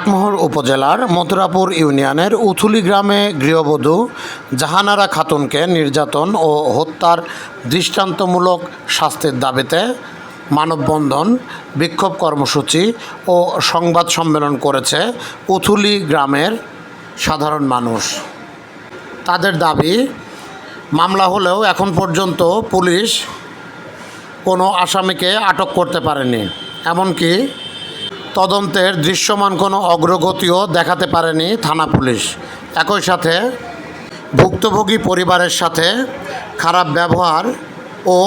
চাটমোহর উপজেলার মথুরাপুর ইউনিয়নের উথুলি গ্রামে গৃহবধূ জাহানারা খাতুনকে নির্যাতন ও হত্যার দৃষ্টান্তমূলক শাস্তির দাবিতে মানববন্ধন, বিক্ষোভ কর্মসূচি ও সংবাদ সম্মেলন করেছে উথুলি গ্রামের সাধারণ মানুষ। তাদের দাবি, মামলা হলেও এখন পর্যন্ত পুলিশ কোনো আসামিকে আটক করতে পারেনি। এমনকি তদন্তের দৃশ্যমান কোনো অগ্রগতিও দেখাতে পারেনি থানা পুলিশ। একই সাথে ভুক্তভোগী পরিবারের সাথে খারাপ ব্যবহার ও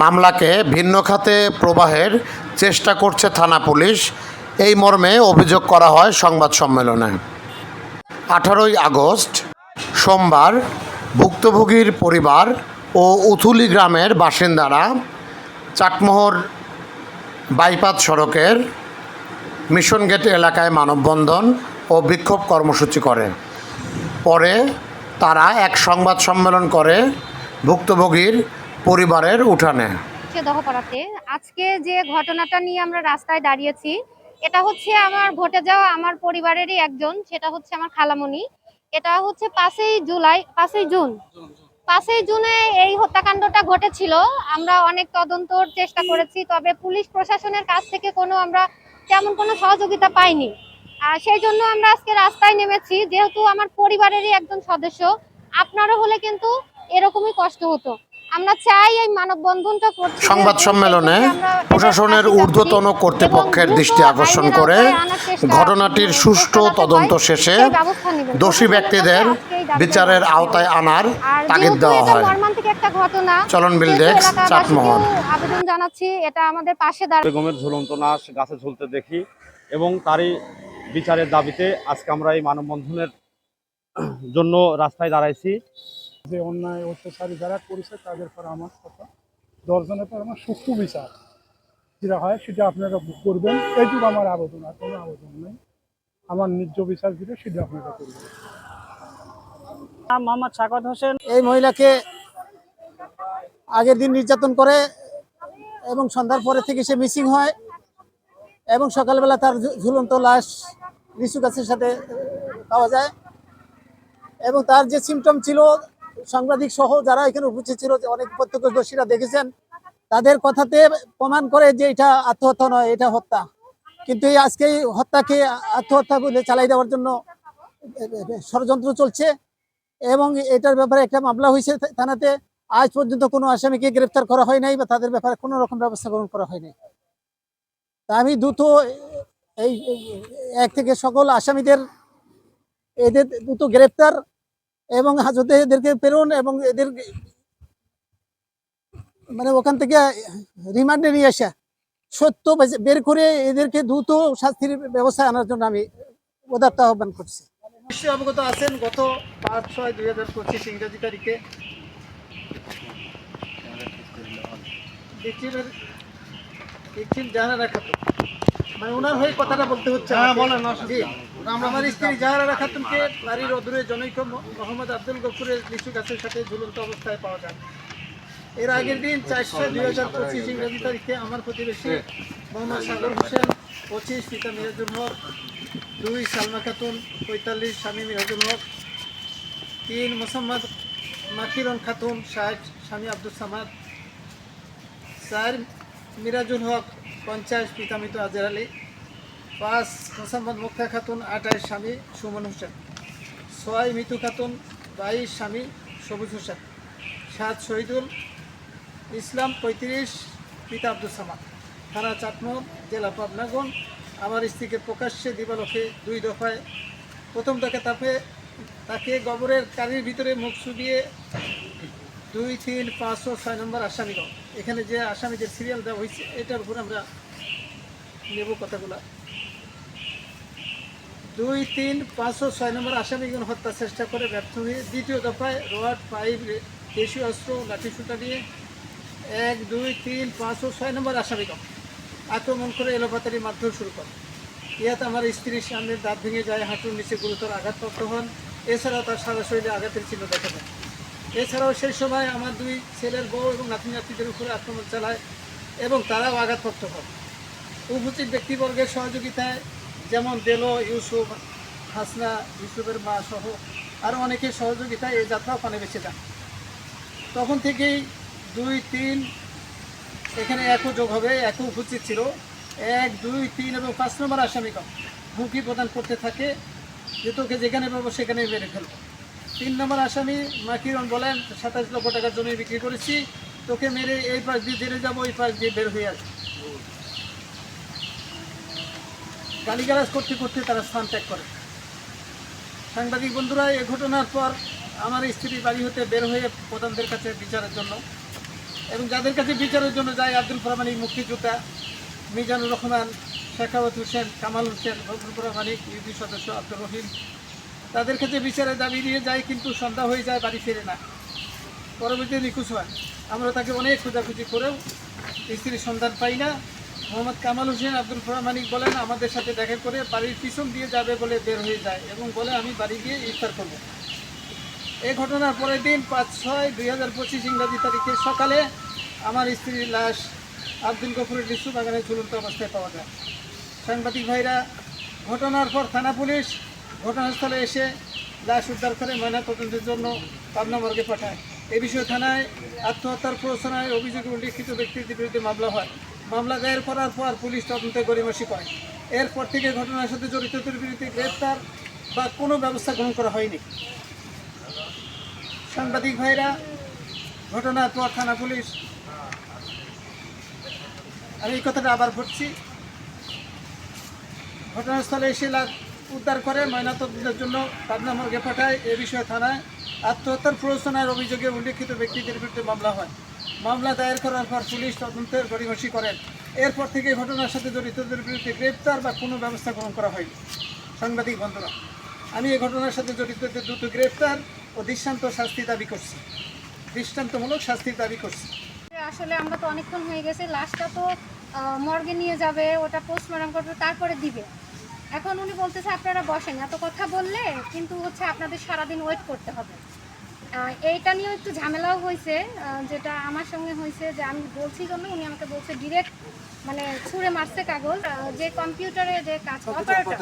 মামলাকে ভিন্ন খাতে প্রবাহের চেষ্টা করছে থানা পুলিশ। এই মর্মে অভিযোগ করা হয় সংবাদ সম্মেলনে। আঠারোই আগস্ট সোমবার ভুক্তভোগীর পরিবার ও উথুলি গ্রামের বাসিন্দারা চাটমোহর বাইপাত সড়কের মিশন গেট এলাকায় মানববন্ধন ও বিক্ষোভ কর্মসূচি করে। পরে তারা এক সংবাদ সম্মেলন করে ভুক্তভোগীর পরিবারের উঠানে। আজকে যে ঘটনাটা নিয়ে আমরা রাস্তায় দাঁড়িয়েছি, এটা হচ্ছে আমার ঘটে যাওয়া আমার পরিবারেরই একজন, সেটা হচ্ছে আমার খালামণি। এটা হচ্ছে পাঁচই জুলাই, পাঁচই জুন। পাঁচই জুনে এই হত্যাকাণ্ডটা ঘটেছিল। আমরা অনেক তদন্তর চেষ্টা করেছি তবে পুলিশ প্রশাসনের কাছ থেকে কোনো আমরা তেমন কোনো সহযোগিতা পাইনি। আর সেই জন্য আমরা আজকে রাস্তায় নেমেছি যেহেতু আমার পরিবারেরই একজন সদস্য আপনারও হলে কিন্তু এরকমই কষ্ট হতো। আমরা চাই এই মানববন্ধনটা করছি সংবাদ সম্মেলনে প্রশাসনের ঊর্ধ্বতন কর্তৃপক্ষের দৃষ্টি আকর্ষণ করে ঘটনাটির সুষ্ঠু তদন্ত শেষে দোষী ব্যক্তিদের বিচারের আওতায় আনার তাগিদ দেওয়া হয়। মর্মান্তিক একটা ঘটনা চলন বিল সেহেতু ডেস্ক, এলাকাবাসীকেও আবেদন জানাচ্ছি এটা আমাদের পাশে দাঁড়ায় বেগমের ঝুলন্ত লাশ গাছে ঝুলতে দেখি এবং তারই বিচারের দাবিতে আজকে আমরা এই মানববন্ধনের জন্য রাস্তায় দাঁড়াইছি। যে অন্যায় অত্যাচারী যারা করেছে তাদের পর আমার কথা দশজনের পর আমার সুস্থ বিচার। যেটা হয় সেটা আপনারা করবেন। এইটুকু আমার আবেদন আর কোনো আবেদন নেই। আমার ন্যায্য বিচার যেটা সেটা আপনারা করবেন। মোহাম্মদ সাকত হোসেন। এই মহিলাকে আগের দিন নির্যাতন করে এবং সন্ধ্যার পরে থেকে সে মিসিং হয় এবং সকালবেলা তার ঝুলন্ত লাশ লিচু গাছের সাথে পাওয়া যায়। এবং তার যে সিমটম ছিল, সাংবাদিক সহ যারা এখানে উপস্থিত ছিল অনেক প্রত্যক্ষদর্শীরা দেখেছেন, তাদের কথাতে প্রমাণ করে যে এটা আত্মহত্যা নয়, এটা হত্যা। কিন্তু এই আজকে এই হত্যাকে আত্মহত্যা বলে চালাই দেওয়ার জন্য ষড়যন্ত্র চলছে। এবং এটার ব্যাপারে একটা মামলা হয়েছে থানাতে। আজ পর্যন্ত কোনো আসামিকে গ্রেফতার করা হয় নাই বা তাদের ব্যাপারে কোনো রকম ব্যবস্থা গ্রহণ করা হয়নি তা আমি দ্রুত এই এক থেকে সকল আসামিদের, এদের দ্রুত গ্রেফতার এবং হাজতে এদেরকে প্রেরণ এবং এদের মানে ওখান থেকে রিমান্ডে নিয়ে আসা সত্য বের করে এদেরকে দ্রুত শাস্তির ব্যবস্থা আনার জন্য আমি উদাত্ত আহ্বান করছি। নিশ্চয়ই অবগত আছেন গত পাঁচ ছয় দুই হাজার পঁচিশ ইংরেজি তারিখে। victim-এর জাহানারা খাতুন। মানে ওনার হয়ে কথাটা বলতে হচ্ছে হ্যাঁ আমার স্ত্রী জাহানারা খাতুনকে বাড়ির অদূরে জনৈক মোহাম্মদ আব্দুল গফুরের লিচু গাছের সাথে ঝুলন্ত অবস্থায় পাওয়া যায়। এর আগের দিন চারশো দুই হাজার পঁচিশ ইংরেজি তারিখে আমার প্রতিবেশী মোহাম্মদ সাগর হোসেন পঁচিশ পিতা মিরাজুল হক দুই, সালমা খাতুন, পঁয়তাল্লিশ স্বামী মিরাজুল হক। তিন, মোসাম্মদ মাকিরন খাতুন, ষাট স্বামী আব্দুল সামাদ। চার, মিরাজুল হক, পঞ্চাশ, পিতা মৃত আজহার আলী। পাঁচ, মোসাম্মদ মুক্তা খাতুন, আঠাশ স্বামী সুমন হোসেন। ছয়, মিতু খাতুন, বাইশ স্বামী সবুজ হোসেন। সাত, শহীদুল ইসলাম, পঁয়ত্রিশ, পিতা আব্দুল সামাদ। থানা চাটমোহর জেলা পাবনাগঞ্জ আমার স্ত্রীকে প্রকাশ্যে দিবালকে দুই দফায়। প্রথম তাকে তাপে তাকে গবরের কারির ভিতরে মুখ চুবিয়ে দুই, তিন, পাঁচ ও ছয় নম্বর আসামিগণ এখানে যে আসামিদের সিরিয়াল দেওয়া হয়েছে, এটার উপর আমরা নেব কথাগুলো। দুই, তিন, পাঁচ ও ছয় নম্বর আসামিগণ হত্যা চেষ্টা করে ব্যর্থ হয়ে দ্বিতীয় দফায় রড, পাইপ দেশীয় অস্ত্র লাঠি সুতা দিয়ে এক, দুই, তিন, পাঁচ ও ছয় নম্বর আসামিগণ আক্রমণ করে এলোপাতারি মারধর শুরু করে। ইয়াতে আমার স্ত্রীর সামনের দাঁত ভেঙে যায়, হাঁটুর নিচে গুরুতর আঘাতপ্রাপ্ত হন। এছাড়াও তার সারা শরীরে আঘাতের চিহ্ন দেখা যায় এছাড়াও সেই সময় আমার দুই ছেলের বউ এবং নাতি নাতিদের উপরে আক্রমণ চালায় এবং তারাও আঘাতপ্রাপ্ত হন। উপস্থিত ব্যক্তিবর্গের সহযোগিতায় যেমন দেলো, ইউসুফ, হাসনা, ইউসুফের মা সহ আরও অনেকের সহযোগিতায় এই যাত্রা ওখানে বেঁচে যান তখন থেকেই দুই, তিন এখানে একও যোগ হবে একও উপস্থিত ছিল। এক, দুই, তিন এবং পাঁচ নম্বর আসামি আসামিগণ হুমকি প্রদান করতে থাকে যে তোকে যেখানে পাবো সেখানে মেরে ফেলব। তিন নম্বর আসামি মাকিরন বলেন, সাতাশ লক্ষ টাকার জমি বিক্রি করেছি, তোকে মেরে এই পাশ দিয়ে জেলে যাব ওই পাশ দিয়ে বের হয়ে আসবে। গালিগালাজ করতে করতে তারা স্থান ত্যাগ করে। সাংবাদিক বন্ধুরা এই ঘটনার পর আমার স্ত্রী বাড়ি হতে বের হয়ে প্রধানদের কাছে বিচারের জন্য এবং যাদের কাছে বিচারের জন্য যায় আব্দুল ফরমানিক মুক্তিযোদ্ধা, মিজানুর রহমান, শেখাওয়াত হোসেন, কামাল হোসেন ফজলুর রহমানিক ইউপি সদস্য আব্দুর রহিম, তাদের কাছে বিচারের দাবি নিয়ে যায় কিন্তু সন্ধ্যা হয়ে যায়, বাড়ি ফেরে না। পরবর্তী নিখোঁজ হয়। আমরা তাকে অনেক খোঁজাখুঁজি করেও স্ত্রীর সন্ধান পাই না। মোহাম্মদ কামাল হোসেন, আব্দুল মানিক বলেন, আমাদের সাথে দেখা করে বাড়ির পিছন দিয়ে যাবে বলে বের হয়ে যায় এবং বলে, আমি বাড়ি গিয়ে ইফতার করব এই ঘটনার পরের দিন পাঁচ ছয় দুই হাজার পঁচিশ ইংরাজি তারিখে সকালে আমার স্ত্রীর লাশ আব্দুল গফুরের লিচু বাগানে ঝুলন্ত অবস্থায় পাওয়া যায়। সাংবাদিক ভাইরা, ঘটনার পর থানা পুলিশ ঘটনাস্থলে এসে লাশ উদ্ধার করে ময়নাতদন্তের জন্য পাবনা মর্গে পাঠায়। এ বিষয়ে থানায় আত্মহত্যার প্ররোচনায় অভিযোগে উল্লিখিত ব্যক্তির বিরুদ্ধে মামলা হয়। মামলা দায়ের করার পর পুলিশ তদন্তে গড়িমসি করে। এরপর থেকে ঘটনার সাথে জড়িতদের বিরুদ্ধে গ্রেপ্তার বা কোনো ব্যবস্থা গ্রহণ করা হয়নি। সাংবাদিক ভাইরা ঘটনার পর থানা পুলিশ। আমি এই কথাটা আবার বলছি। ঘটনাস্থলে এসে উদ্ধার করে ময়নাতদন্তের জন্য পাবনা মর্গে পাঠায়। এ বিষয়ে থানায় আত্মহত্যার প্ররোচনার অভিযোগে উল্লেখিত ব্যক্তিদের বিরুদ্ধে মামলা হয়। মামলা দায়ের করার পর পুলিশ তদন্তের গড়িমসি করেন। এরপর থেকে ঘটনার সাথে জড়িতদের বিরুদ্ধে গ্রেপ্তার বা কোনো ব্যবস্থা গ্রহণ করা হয়নি। সাংবাদিক বন্ধুরা, আমি এই ঘটনার সাথে জড়িতদের দ্রুত গ্রেপ্তার ও দৃষ্টান্ত শাস্তি দাবি করছি। দৃষ্টান্তমূলক শাস্তির দাবি করছি। আসলে আমরা তো অনেকক্ষণ হয়ে গেছে লাশটা তো মর্গে নিয়ে যাবে ওটা পোস্টমর্টম করবে তারপরে দিবে। এখন উনি বলতেছে আপনারা বসেন এত কথা বললে কিন্তু হচ্ছে আপনাদের সারাদিন ওয়েট করতে হবে। এইটা নিয়েও একটু ঝামেলাও হয়েছে যেটা আমার সঙ্গে হয়েছে যে আমি বলছি জন্য উনি আমাকে বলছে ডিরেক্ট মানে ছুঁড়ে মারছে কাগজ। যে কম্পিউটারে যে কাজ অপারেটর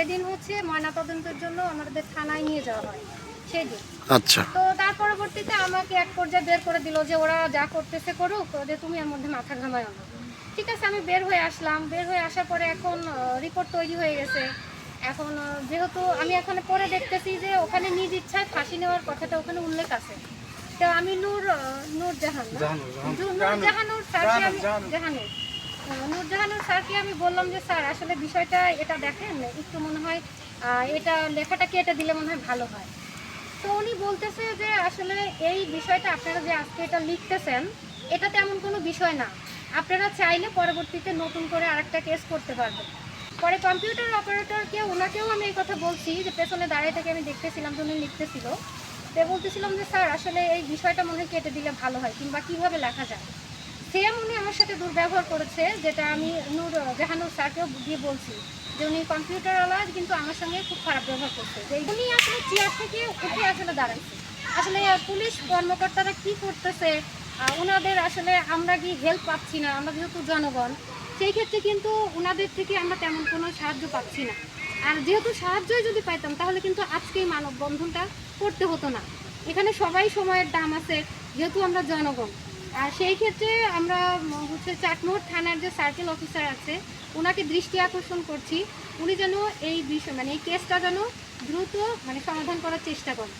সেদিন হচ্ছে ময়নাতদন্তের জন্য আমাদের থানায় নিয়ে যাওয়া হয়। সেই আচ্ছা। তো তার পরবর্তীতে আমাকে এক পর্যায়ে বের করে দিল যে ওরা যা করতেছে করুক যে তুমি এর মধ্যে মাথা ঘামায় না। ঠিক আছে আমি বের হয়ে আসলাম। বের হয়ে আসার পরে এখন রিপোর্ট তৈরি হয়ে গেছে। এখন যেহেতু আমি এখানে পরে দেখতেছি যে ওখানে নিজ ইচ্ছায় ফাঁসি নেওয়ার কথাটা ওখানে উল্লেখ আছে। তো আমি নূর নূর জাহান নূর জাহানুর। স্যারকে আমি জাহানুর নূর জাহানুর স্যারকে আমি বললাম যে স্যার আসলে বিষয়টা এটা দেখেন একটু মনে হয় এটা লেখাটা কেটে দিলে মনে হয় ভালো হয়? তো উনি বলতেছে যে আসলে এই বিষয়টা আপনারা যে আজকে এটা লিখতেছেন, এটা তেমন কোনো বিষয় না। আপনারা চাইলে পরবর্তীতে নতুন করে আরেকটা কেস করতে পারবেন। পরে কম্পিউটার অপারেটরকে ওনাকেও আমি এই কথা বলছি যে পেছনে দাঁড়িয়ে থেকে আমি দেখতেছিলাম যে উনি লিখতেছিল। তো বলতেছিলাম যে, স্যার, আসলে এই বিষয়টা মনে হয় কেটে দিলে ভালো হয়, কিংবা কীভাবে লেখা যায়? সেম উনি আমার সাথে দুর্ব্যবহার করেছে, যেটা আমি নূর, জাহানুর স্যারকেও গিয়ে বলছি। যে উনি কম্পিউটারওয়ালা কিন্তু আমার সঙ্গে খুব খারাপ ব্যবহার করছে। যে উনি আসলে চেয়ার থেকে উঠে আসলে দাঁড়াইছে। আসলে পুলিশ কর্মকর্তারা কি করতেছে? ওনাদের আসলে আমরা কি হেল্প পাচ্ছি না? আমরা যেহেতু জনগণ, সেই ক্ষেত্রে কিন্তু ওনাদের থেকে আমরা তেমন কোনো সাহায্য পাচ্ছি না। আর যেহেতু সাহায্যই যদি পাইতাম, তাহলে কিন্তু আজকে এই মানববন্ধনটা করতে হতো না। এখানে সবাই সময়ের দাম আছে, যেহেতু আমরা জনগণ। আর সেই ক্ষেত্রে আমরা হচ্ছে চাটমোহর থানার যে সার্কেল অফিসার আছে ওনাকে দৃষ্টি আকর্ষণ করছি। উনি যেন এই বিষয় মানে এই কেসটা যেন দ্রুত মানে সমাধান করার চেষ্টা করেন